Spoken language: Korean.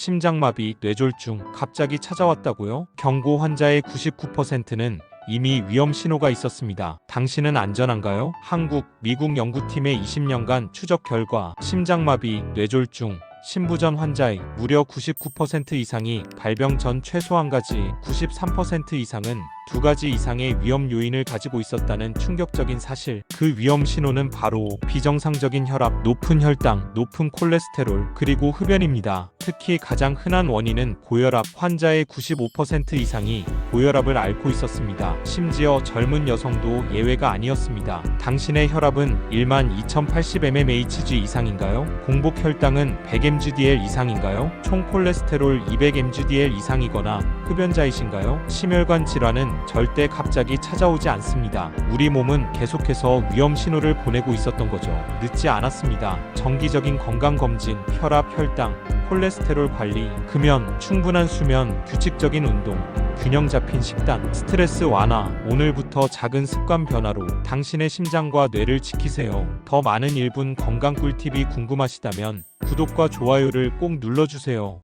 심장마비, 뇌졸중 갑자기 찾아왔다고요? 경고 환자의 99%는 이미 위험 신호가 있었습니다. 당신은 안전한가요? 한국, 미국 연구팀의 20년간 추적 결과 심장마비, 뇌졸중, 신부전 환자의 무려 99% 이상이 발병 전 최소 한 가지, 93% 이상은 두 가지 이상의 위험 요인을 가지고 있었다는 충격적인 사실. 그 위험 신호는 바로 비정상적인 혈압, 높은 혈당, 높은 콜레스테롤, 그리고 흡연입니다. 특히 가장 흔한 원인은 고혈압, 환자의 95% 이상이 고혈압을 앓고 있었습니다. 심지어 젊은 여성도 예외가 아니었습니다. 당신의 혈압은 1만 2080mmHg 이상인가요? 공복 혈당은 100mgdl 이상인가요? 총 콜레스테롤 200mgdl 이상이거나 흡연자이신가요? 심혈관 질환 은 절대 갑자기 찾아오지 않습니다. 우리 몸은 계속해서 위험 신호를 보내고 있었던 거죠. 늦지 않았습니다. 정기적인 건강 검진, 혈압, 혈당, 콜레스테롤 관리, 금연, 충분한 수면, 규칙적인 운동, 균형 잡힌 식단, 스트레스 완화, 오늘부터 작은 습관 변화로 당신의 심장과 뇌를 지키세요. 더 많은 1분 건강 꿀팁이 궁금하시다면 구독과 좋아요를 꼭 눌러주세요.